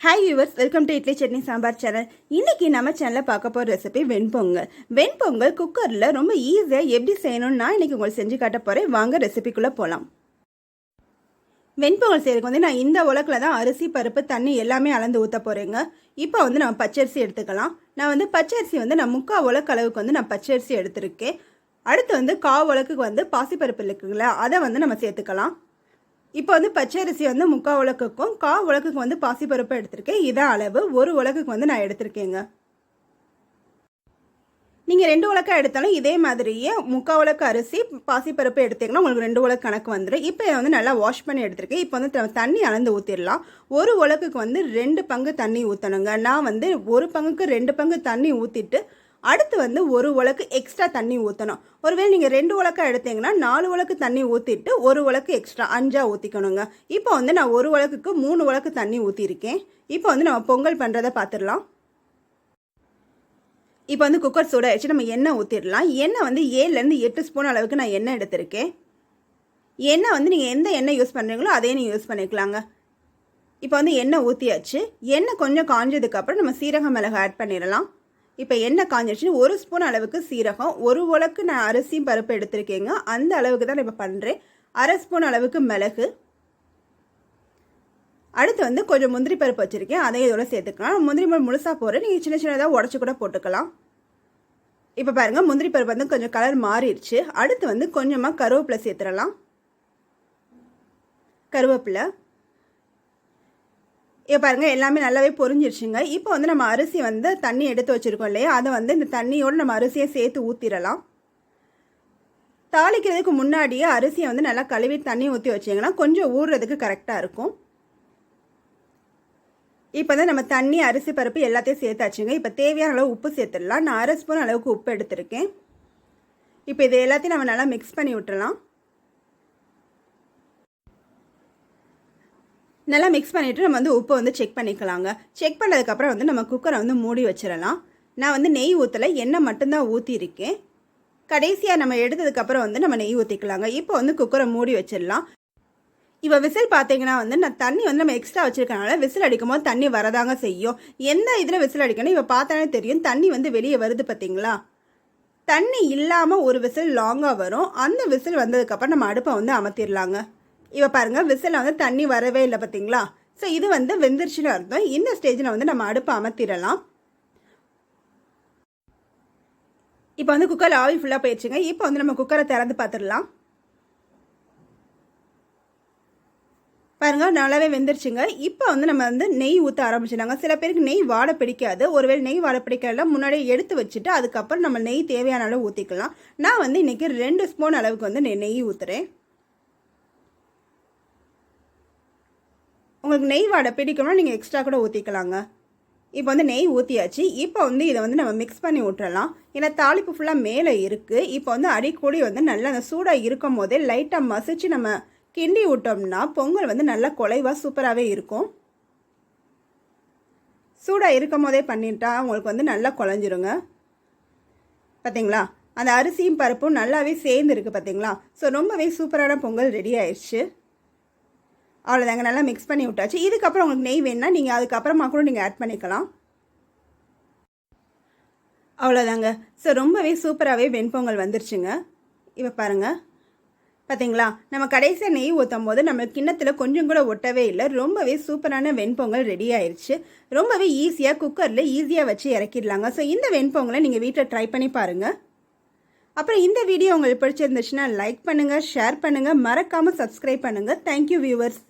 Hi yours welcome to idli chutney sambar channel இன்னைக்கு நம்ம சேனலில் பார்க்க போகிற ரெசிபி வெண்பொங்கல். வெண்பொங்கல் குக்கரில் ரொம்ப ஈஸியாக எப்படி செய்யணும்னு நான் இன்றைக்கி உங்களுக்கு செஞ்சு காட்ட போகிறேன் வாங்க ரெசிபிக்குள்ளே போகலாம் வெண்பொங்கல் செய்யறதுக்கு வந்து நான் இந்த உலக்கில் தான் அரிசி பருப்பு தண்ணி எல்லாமே அளந்து ஊற்ற போகிறேங்க இப்போ வந்து நம்ம பச்சரிசி எடுத்துக்கலாம். நான் வந்து பச்சரிசி வந்து நான் முக்கால் உலக்கு அளவுக்கு வந்து நான் பச்சரிசி எடுத்திருக்கேன். அடுத்து வந்து கா உலக்குக்கு வந்து பாசிப்பருப்பு இருக்குங்களா அதை வந்து நம்ம சேர்த்துக்கலாம். இப்போ வந்து பச்சரிசி வந்து முக்கால் உலக்குக்கும் கா உலக்குக்கு வந்து பாசிப்பருப்பு எடுத்திருக்கேன். இதான் அளவு ஒரு உலக்குக்கு வந்து நான் எடுத்திருக்கேங்க. நீங்கள் ரெண்டு உலக்கா எடுத்தாலும் இதே மாதிரியே முக்கால் உலக்கு அரிசி பாசிப்பருப்பு எடுத்தீங்கன்னா உங்களுக்கு ரெண்டு உலக்கு கணக்கு வந்துடும் இப்போ இதை வந்து நல்லா வாஷ் பண்ணி எடுத்திருக்கேன். இப்போ வந்து த- தண்ணி அளந்து ஊற்றிடலாம் ஒரு உலக்குக்கு வந்து ரெண்டு பங்கு தண்ணி ஊற்றணுங்க நான் வந்து ஒரு பங்குக்கு ரெண்டு பங்கு தண்ணி ஊற்றிட்டு அடுத்து வந்து ஒரு உலக்கு எக்ஸ்ட்ரா தண்ணி ஊற்றணும் ஒருவேளை நீங்கள் ரெண்டு உலக்கா எடுத்தீங்கன்னா நாலு உலக்கு தண்ணி ஊற்றிட்டு ஒரு உலக்கு எக்ஸ்ட்ரா அஞ்சாக ஊற்றிக்கணுங்க இப்போ வந்து நான் ஒரு உலக்குக்கு மூணு உலக்கு தண்ணி ஊற்றிருக்கேன் இப்போ வந்து நம்ம பொங்கல் பண்ணுறதை பார்த்துடலாம். இப்போ வந்து குக்கர் சூடாயிடுச்சு. நம்ம எண்ணெய் ஊற்றிடலாம் எண்ணெய் வந்து ஏழுலேருந்து எட்டு ஸ்பூன் அளவுக்கு நான் எண்ணெய் எடுத்திருக்கேன். எண்ணெய் வந்து நீங்கள் எந்த எண்ணெய் யூஸ் பண்ணுறீங்களோ அதே நீங்கள் யூஸ் பண்ணிக்கலாங்க. இப்போ வந்து எண்ணெய் ஊற்றியாச்சு எண்ணெய் கொஞ்சம் காஞ்சதுக்கப்புறம் நம்ம சீரக மிளகு ஆட் பண்ணிடலாம். இப்போ என்ன காஞ்சிடுச்சு ஒரு ஸ்பூன் அளவுக்கு சீரகம் ஒரு உலக்கு நான் அரிசியும் பருப்பு எடுத்திருக்கேங்க. அந்த அளவுக்கு தான் நான் இப்போ பண்ணுறேன் அரை ஸ்பூன் அளவுக்கு மிளகு. அடுத்து வந்து கொஞ்சம் முந்திரி பருப்பு வச்சுருக்கேன். அதையும் இதோட சேர்த்துக்கலாம். முந்திரி பருப்பு முழுசாக போகிறேன் நீங்கள் சின்ன சின்னதாக உடச்சி கூட போட்டுக்கலாம். இப்போ பாருங்கள் முந்திரி பருப்பு வந்து கொஞ்சம் கலர் மாறிடுச்சு. அடுத்து வந்து கொஞ்சமாக கருவேப்பிலை சேர்த்துடலாம். கருவேப்பிலை. இப்போ பாருங்கள் எல்லாமே நல்லாவே பொரிஞ்சிருச்சுங்க. இப்போ வந்து நம்ம அரிசி வந்து தண்ணி எடுத்து வச்சுருக்கோம் இல்லையா? அதை வந்து இந்த தண்ணியோடு நம்ம அரிசியை சேர்த்து ஊற்றிடலாம் தாளிக்கிறதுக்கு முன்னாடியே அரிசியை வந்து நல்லா கழுவி தண்ணி ஊற்றி வச்சிங்கன்னா கொஞ்சம் ஊறுறதுக்கு கரெக்டாக இருக்கும். இப்போ தான் நம்ம தண்ணி அரிசி பருப்பு எல்லாத்தையும் சேர்த்தாச்சுங்க. இப்போ தேவையான அளவு உப்பு சேர்த்துடலாம். நான் அரை ஸ்பூன் அளவுக்கு உப்பு எடுத்திருக்கேன். இப்போ இது எல்லாத்தையும் நம்ம நல்லா மிக்ஸ் பண்ணி விட்டுடலாம். நல்லா மிக்ஸ் பண்ணிவிட்டு நம்ம வந்து உப்பை வந்து செக் பண்ணிக்கலாங்க. செக் பண்ணதுக்கப்புறம் வந்து நம்ம குக்கரை வந்து மூடி வச்சிடலாம். நான் வந்து நெய் ஊற்றலை எண்ணெய் மட்டும்தான் ஊற்றியிருக்கேன் கடைசியாக நம்ம எடுத்ததுக்கப்புறம் வந்து நம்ம நெய் ஊற்றிக்கலாங்க இப்போ வந்து குக்கரை மூடி வச்சிடலாம். இப்போ விசில் பார்த்தீங்கன்னா வந்து நான் தண்ணி வந்து நம்ம எக்ஸ்ட்ரா வச்சிருக்கனால விசில் அடிக்கும்போது தண்ணி வரதாங்க செய்யும். எந்த இதில் விசில் அடிக்கணும் இப்போ பார்த்தாலே தெரியும். தண்ணி வந்து வெளியே வருது பார்த்தீங்களா? தண்ணி இல்லாமல் ஒரு விசில் லாங்காக வரும். அந்த விசில் வந்ததுக்கப்புறம் நம்ம அடுப்பை வந்து அமர்த்திடலாங்க. இப்போ பாருங்கள் விசில் வந்து தண்ணி வரவே இல்லை பார்த்தீங்களா ஸோ இது வந்து வெந்துருச்சுன்னு அர்த்தம். இந்த ஸ்டேஜில் வந்து நம்ம அடுப்பை அமர்த்திடலாம். இப்போ வந்து குக்கர் ஆவி ஃபுல்லாக போயிடுச்சுங்க இப்போ வந்து நம்ம குக்கரை திறந்து பார்த்துடலாம். பாருங்கள் நல்லாவே வெந்துருச்சுங்க. இப்போ வந்து நம்ம வந்து நெய் ஊற்ற ஆரம்பிச்சிடாங்க சில பேருக்கு நெய் வாட பிடிக்காது. ஒருவேளை நெய் வாட பிடிக்கல முன்னாடியே எடுத்து வச்சுட்டு அதுக்கப்புறம் நம்ம நெய் தேவையான அளவு ஊற்றிக்கலாம் நான் வந்து இன்றைக்கி ரெண்டு ஸ்பூன் அளவுக்கு வந்து நெய் ஊற்றுறேன் உங்களுக்கு நெய் வாடை பிடிக்கணும்னா நீங்கள் எக்ஸ்ட்ரா கூட ஊற்றிக்கலாங்க இப்போ வந்து நெய் ஊற்றியாச்சு இப்போ வந்து இதை வந்து நம்ம மிக்ஸ் பண்ணி விட்டுறலாம் ஏன்னா தாளிப்பு ஃபுல்லாக மேலே இருக்குது இப்போ வந்து அடிக்கூடி வந்து நல்லா அந்த சூடாக இருக்கும் போதே லைட்டாக மசிச்சு நம்ம கிண்டி விட்டோம்னா பொங்கல் வந்து நல்லா குலைவாக சூப்பராகவே இருக்கும். சூடாக இருக்கும் போதே பண்ணிட்டா உங்களுக்கு வந்து நல்லா குழஞ்சிருங்க. பார்த்தீங்களா அந்த அரிசியும் பருப்பும் நல்லாவே சேர்ந்துருக்கு பார்த்தீங்களா ஸோ ரொம்பவே சூப்பரான பொங்கல் ரெடி ஆயிடுச்சு அவ்வளோதாங்க நல்லா மிக்ஸ் பண்ணி விட்டாச்சு. இதுக்கப்புறம் உங்களுக்கு நெய் வேணுன்னா நீங்கள் அதுக்கப்புறமா கூட நீங்கள் ஆட் பண்ணிக்கலாம். அவ்வளோதாங்க ஸோ ரொம்பவே சூப்பராகவே வெண்பொங்கல் வந்துருச்சுங்க. இப்போ பாருங்கள் பார்த்தீங்களா நம்ம கடைசியாக நெய் ஊற்றும் போது நம்ம கிண்ணத்தில் கொஞ்சம் கூட ஒட்டவே இல்லை. ரொம்பவே சூப்பரான வெண்பொங்கல் ரெடி ஆயிடுச்சு ரொம்பவே ஈஸியாக குக்கரில் ஈஸியாக வச்சு இறக்கிடலாங்க. ஸோ இந்த வெண்பொங்கலை நீங்கள் வீட்டில் ட்ரை பண்ணி பாருங்கள் அப்புறம் இந்த வீடியோ உங்களுக்கு பிடிச்சிருந்துச்சுன்னா லைக் பண்ணுங்கள் ஷேர் பண்ணுங்கள் மறக்காமல் சப்ஸ்கிரைப் பண்ணுங்கள் தேங்க்யூ வியூவர்ஸ்